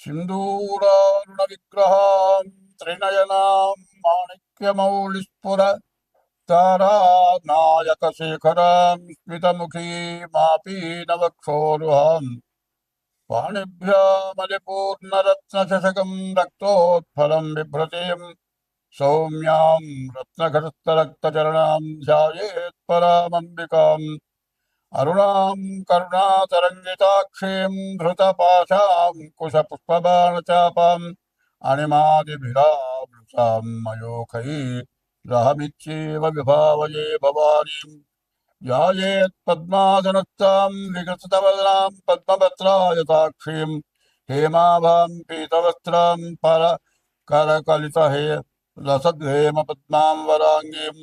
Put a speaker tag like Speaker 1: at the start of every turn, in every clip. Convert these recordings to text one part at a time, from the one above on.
Speaker 1: సింధూరారుణ విగ్రహాం త్రినయనాం మాణిక్యమౌళిస్ఫుర తారానాయక శేఖరాం స్మితముఖీ స్మితముఖీమాపీనవక్షోరుహాం పాణిభ్యామలిపూర్ణరత్నశకం రక్తోత్ఫలం బిభ్రతీం సౌమ్యాం రత్నఘటస్థరక్తచరణాం ధ్యాయేత్పరామంబికాం अरुणाम् करुणातरङ्गिताक्षीम् धृतपाशाम् कुशपुष्पबाणचापाम् अणिमादिभिरावृताम् मयोखैरहमित्येव विभावये भवानीम् यायेत्पद्मासनक्ताम् विकृतवदनाम् पद्मपत्रायताक्षीम् हेमाभाम् पीतवस्त्राम् पर करकलितहे रसद्वेम वराङ्गीम्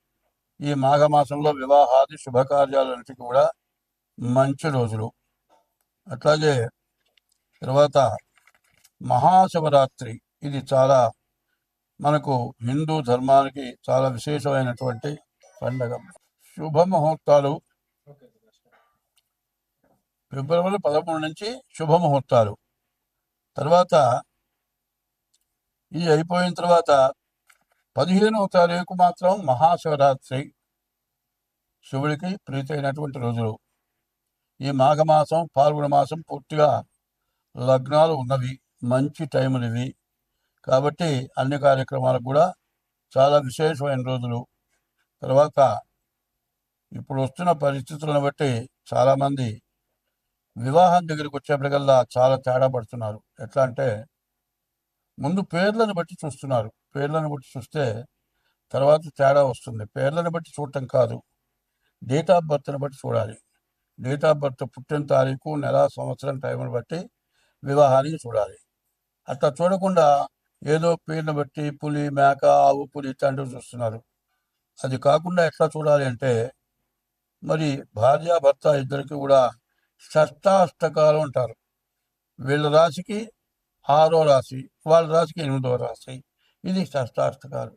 Speaker 1: ఈ మాఘమాసంలో వివాహాది శుభకార్యాలన్నిటి కూడా మంచి రోజులు. అట్లాగే తర్వాత మహాశివరాత్రి. ఇది చాలా మనకు హిందూ ధర్మానికి చాలా విశేషమైనటువంటి పండగ. శుభ ముహూర్తాలు ఫిబ్రవరి పదమూడు నుంచి శుభ ముహూర్తాలు తర్వాత ఇది అయిపోయిన తర్వాత పదిహేనవ తారీఖు మాత్రం మహాశివరాత్రి శివుడికి ప్రీతైనటువంటి రోజులు. ఈ మాఘమాసం పాల్గొన మాసం పూర్తిగా లగ్నాలు ఉన్నవి. మంచి టైములు ఇవి. కాబట్టి అన్ని కార్యక్రమాలకు కూడా చాలా విశేషమైన రోజులు. తర్వాత ఇప్పుడు వస్తున్న పరిస్థితులను బట్టి చాలామంది వివాహం దగ్గరికి వచ్చేప్పటికల్లా చాలా తేడా పడుతున్నారు. ఎట్లా అంటే ముందు పేర్లను బట్టి చూస్తున్నారు. పేర్లను బట్టి చూస్తే తర్వాత తేడా వస్తుంది. పేర్లను బట్టి చూడటం కాదు. డేట్ ఆఫ్ బర్త్ని బట్టి చూడాలి. డేట్ ఆఫ్ బర్త్ పుట్టిన తారీఖు నెల సంవత్సరం టైంని బట్టి వివాహానికి చూడాలి. అట్లా చూడకుండా ఏదో పేరును బట్టి పులి మేక ఆవు పులి ఇట్లాంటివి చూస్తున్నారు. అది కాకుండా ఎట్లా చూడాలి అంటే మరి భార్య భర్త ఇద్దరికి కూడా షష్టాష్టకాలు ఉంటారు వీళ్ళ రాశికి ఆరో రాశి వాళ్ళ రాశికి ఎనిమిదో రాశి. ఇది షష్టాష్టకాలు.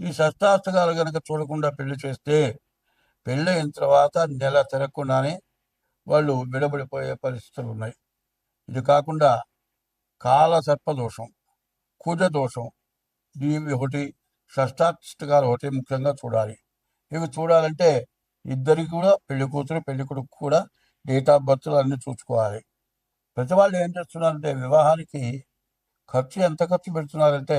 Speaker 1: ఈ షష్టాష్టకాలు కనుక చూడకుండా పెళ్ళి చేస్తే పెళ్ళి అయిన తర్వాత నెల తిరగకుండానే వాళ్ళు విడబడిపోయే పరిస్థితులు ఉన్నాయి. ఇది కాకుండా కాల సర్పదోషం కుజ దోషం ఇవి ఒకటి షష్టాష్టకాలు ఒకటి ముఖ్యంగా చూడాలి. ఇవి చూడాలంటే ఇద్దరికి కూడా పెళ్ళి కూతురు పెళ్ళి కొడుకు కూడా డేట్ ఆఫ్ బర్త్లు అన్నీ చూసుకోవాలి. ప్రతి వాళ్ళు ఏం చేస్తున్నారంటే వివాహానికి ఖర్చు ఎంత ఖర్చు పెడుతున్నారంటే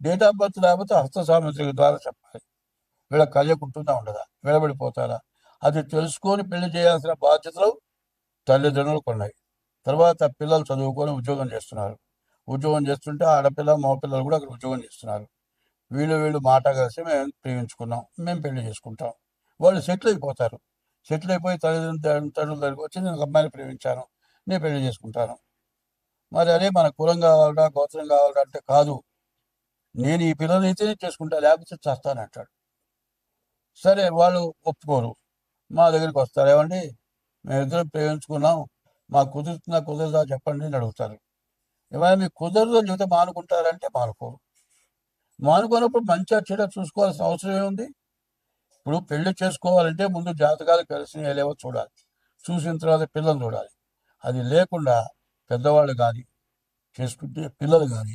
Speaker 1: డేట్ ఆఫ్ బర్త్ లేకపోతే హస్త సామగ్రి ద్వారా చెప్పాలి. వీళ్ళ కళ్యకుంటుందా ఉండదా? విడబడిపోతారా? అది తెలుసుకొని పెళ్ళి చేయాల్సిన బాధ్యతలు తల్లిదండ్రులకు ఉన్నాయి తర్వాత పిల్లలు చదువుకొని ఉద్యోగం చేస్తున్నారు. ఉద్యోగం చేస్తుంటే ఆడపిల్ల మగపిల్లలు కూడా అక్కడ ఉద్యోగం చేస్తున్నారు. వీళ్ళు వీళ్ళు మాట కలిసి మేము ప్రేమించుకున్నాం. మేము పెళ్ళి చేసుకుంటాం. వాళ్ళు సెటిల్ అయిపోతారు. సెటిల్ అయిపోయి తల్లిదండ్రుల తండ్రుల దగ్గరికి వచ్చి నేను ఒక అమ్మాయిని ప్రేమించాను. నేను పెళ్ళి చేసుకుంటాను. మరి అదే మన కులం కావాలరా గోత్రం కావాలరా అంటే కాదు. నేను ఈ పిల్లలు అయితేనే చేసుకుంటా లేకపోతే చేస్తానంటాడు సరే వాళ్ళు ఒప్పుకోరు. మా దగ్గరికి వస్తారు. ఏమండి? మేమిద్దరం ప్రేమించుకున్నాం. మాకు కుదురుతుందా కుదరదా చెప్పండి అని అడుగుతారు. ఇవాళ మీకు కుదరదు అని చెబితే మానుకుంటారంటే మానుకోరు. మానుకున్నప్పుడు మంచిగా చెడ చూసుకోవాల్సిన అవసరం ఏముంది? ఇప్పుడు పెళ్ళి చేసుకోవాలంటే ముందు జాతకాలు కలిసి లేవో చూడాలి. చూసిన తర్వాత పిల్లలు చూడాలి. అది లేకుండా పెద్దవాళ్ళు కానీ చేసుకుంటే పిల్లలు కానీ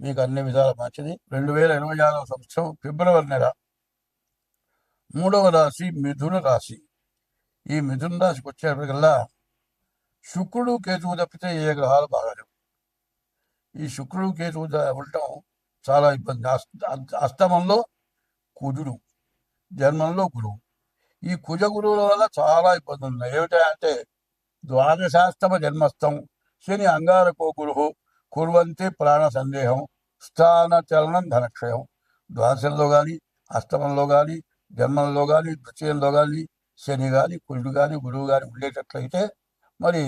Speaker 1: మీకు అన్ని విధాల మంచిది. రెండు వేల ఇరవై ఆరవ సంవత్సరం ఫిబ్రవరి నెల మూడవ రాశి మిథున రాశి. ఈ మిథున రాశికి వచ్చేప్పటికల్లా శుక్రుడు కేతువు తప్పితే ఏ గ్రహాలు బాగాలేవు. ఈ శుక్రుడు కేతువు ఉండటం చాలా ఇబ్బంది. అస్త- అష్టమంలో కుజుడు జన్మంలో గురువు. ఈ కుజ గురువుల వల్ల చాలా ఇబ్బందులు ఉన్నాయి. ఏమిటంటే ద్వాదశాస్తమ జన్మస్థం శని అంగారకో గురువు కుర్వంతి ప్రాణ సందేహం స్థాన చలనం ధనక్షయం. ద్వాదశంలో కానీ అష్టమంలో కానీ జన్మంలో కానీ ద్వితీయంలో కానీ శని కానీ కుజుడు కానీ గురువు కానీ ఉండేటట్లయితే మరి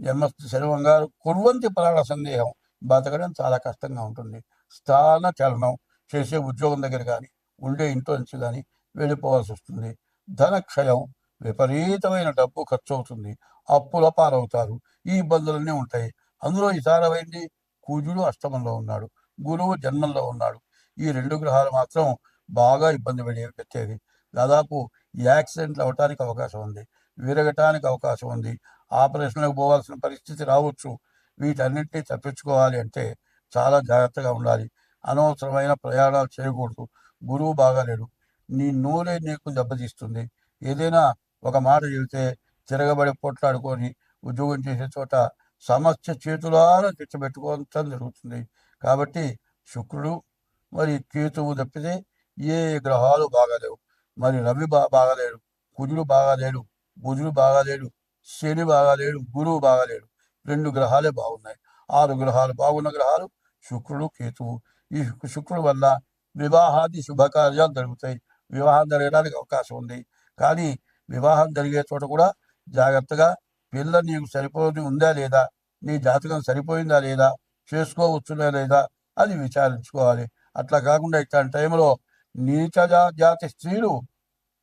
Speaker 1: జన్మస్థ శని గారు కురువంతి ప్రాణ సందేహం బతకడం చాలా కష్టంగా ఉంటుంది. స్థాన చలనం చేసే ఉద్యోగం దగ్గర కానీ ఉండే ఇంట్లో నుంచి కానీ వెళ్ళిపోవాల్సి వస్తుంది. ధనక్షయం విపరీతమైన డబ్బు ఖర్చు అవుతుంది. అప్పుల పాలవుతారు. ఈ ఇబ్బందులన్నీ ఉంటాయి. అందులో ఇతరమైంది కూజుడు అష్టమంలో ఉన్నాడు. గురువు జన్మంలో ఉన్నాడు. ఈ రెండు గ్రహాలు మాత్రం బాగా ఇబ్బంది పడే పెట్టేవి. దాదాపు యాక్సిడెంట్లు అవటానికి అవకాశం ఉంది. విరగటానికి అవకాశం ఉంది. ఆపరేషన్లకు పోవాల్సిన పరిస్థితి రావచ్చు. వీటన్నింటినీ తప్పించుకోవాలి అంటే చాలా జాగ్రత్తగా ఉండాలి. అనవసరమైన ప్రయాణాలు చేయకూడదు. గురువు బాగాలేడు నీ నూనె నీకు దెబ్బతీస్తుంది. ఏదైనా ఒక మాట చెబితే తిరగబడి పొట్లాడుకొని ఉద్యోగం చేసే చోట సమస్య చేతులారా తెచ్చిపెట్టుకోవడం జరుగుతుంది. కాబట్టి శుక్రుడు మరి కేతువు తప్పితే ఏ గ్రహాలు బాగాలేవు. మరి రవి బా బాగాలేడు కుజుడు బాగాలేడు బుధుడు బాగాలేడు శని బాగాలేడు గురువు బాగాలేడు. రెండు గ్రహాలే బాగున్నాయి. ఆరు గ్రహాలు బాగున్న గ్రహాలు శుక్రుడు కేతువు. ఈ శుక్రుడు వల్ల వివాహాది శుభకార్యాలు జరుగుతాయి. వివాహం జరగడానికి అవకాశం ఉంది. కానీ వివాహం జరిగే చోట కూడా జాగ్రత్తగా పిల్ల నీకు సరిపోయి ఉందా లేదా? నీ జాతకం సరిపోయిందా లేదా? చేసుకోవచ్చునా లేదా? అది విచారించుకోవాలి. అట్లా కాకుండా ఇట్లాంటి టైంలో నీచ జాతి స్త్రీలు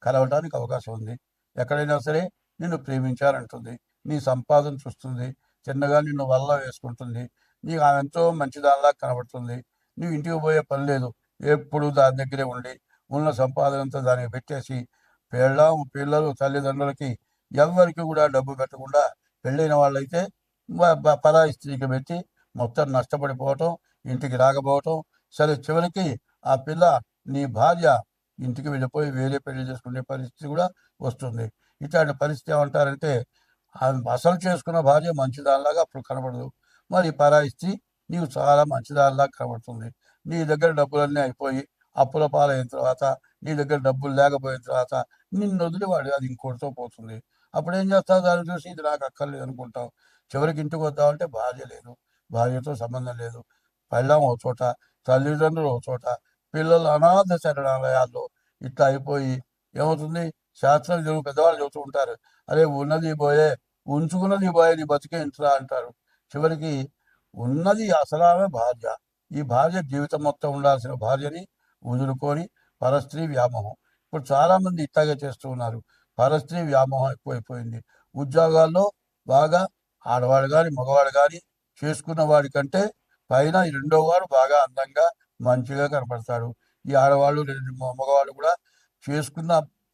Speaker 1: కలవటానికి అవకాశం ఉంది. ఎక్కడైనా సరే నిన్ను ప్రేమించాలంటుంది. నీ సంపాదన చూస్తుంది. చిన్నగా నిన్ను వల్ల వేసుకుంటుంది. నీకు ఆమె ఎంతో మంచిదానిలా కనబడుతుంది. నువ్వు ఇంటికి పోయే పని లేదు. ఎప్పుడు దాని దగ్గరే ఉండి ఉన్న సంపాదన అంతా దానికి పెట్టేసి పిల్ల పిల్లలు తల్లిదండ్రులకి ఎవరికి కూడా డబ్బు పెట్టకుండా పెళ్ళైన వాళ్ళైతే పరాయి స్త్రీకి పెట్టి మొత్తం నష్టపడిపోవటం ఇంటికి రాకపోవటం. సరే చివరికి ఆ పిల్ల నీ భార్య ఇంటికి వెళ్ళిపోయి వేరే పెళ్ళి చేసుకునే పరిస్థితి కూడా వస్తుంది. ఇట్లాంటి పరిస్థితి ఏమంటారంటే అసలు చేసుకున్న భార్య మంచిదానిలాగా అప్పుడు కనబడదు. మరి పరాయి స్త్రీ నీకు చాలా మంచిదానిలాగా కనబడుతుంది. నీ దగ్గర డబ్బులన్నీ అయిపోయి అప్పుల పాలైన తర్వాత నీ దగ్గర డబ్బులు లేకపోయిన తర్వాత నిన్ను వదిలి వాడు అది ఇంకోటితో పోతుంది. అప్పుడు ఏం చేస్తావు? దాన్ని చూసి ఇది నాకు అక్కర్లేదు అనుకుంటావు. చివరికి ఇంటికి వద్దామంటే భార్య లేదు. భార్యతో సంబంధం లేదు. పెళ్ళాం ఒక చోట తల్లిదండ్రులు ఒక చోట పిల్లలు అనాథ శరణాలయాల్లో ఇట్లా అయిపోయి ఏమవుతుంది? శాస్త్రం చదువు పెద్దవాళ్ళు చెబుతూ ఉంటారు. అరే ఉన్నది పోయే ఉంచుకున్నది పోయే నీ బతికే ఇంట్రా అంటారు. చివరికి ఉన్నది అసలామే భార్య. ఈ భార్య జీవితం మొత్తం ఉండాల్సిన భార్యని వదులుకొని పరస్త్రీ వ్యామోహం. ఇప్పుడు చాలామంది ఇట్లాగే చేస్తూ ఉన్నారు. పరస్త్రీ వ్యామోహం ఎక్కువైపోయింది. ఉద్యోగాల్లో బాగా ఆడవాడు కానీ మగవాడు కానీ చేసుకున్న వాడి కంటే పైన రెండో వాడు బాగా అందంగా మంచిగా కనపడతాడు. ఈ ఆడవాళ్ళు రెండు మగవాళ్ళు కూడా చేసుకున్న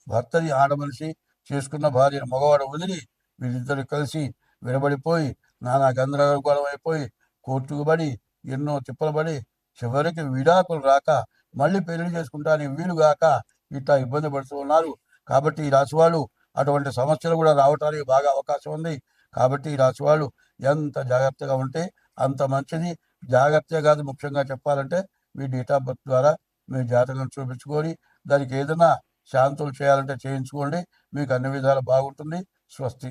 Speaker 1: భర్తని ఆడమనిషి చేసుకున్న భార్యను మగవాడు వదిలి వీళ్ళిద్దరు కలిసి వినబడిపోయి నానా గందరగోళం అయిపోయి కోర్టుకు పడి ఎన్నో తిప్పలు పడి చివరికి విడాకులు రాక మళ్ళీ పెళ్ళి చేసుకుంటానికి వీలుగాక ఇట్లా ఇబ్బంది పడుతూ ఉన్నారు. కాబట్టి ఈ రాశి వాళ్ళు అటువంటి సమస్యలు కూడా రావడానికి బాగా అవకాశం ఉంది. కాబట్టి ఈ రాశి వాళ్ళు ఎంత జాగ్రత్తగా ఉంటే అంత మంచిది. జాగ్రత్త కాదు ముఖ్యంగా చెప్పాలంటే మీ డేట్ ఆఫ్ బర్త్ ద్వారా మీ జాతకం చూపించుకొని దానికి ఏదైనా శాంతులు చేయాలంటే చేయించుకోండి. మీకు అన్ని విధాలు బాగుంటుంది. స్వస్తి.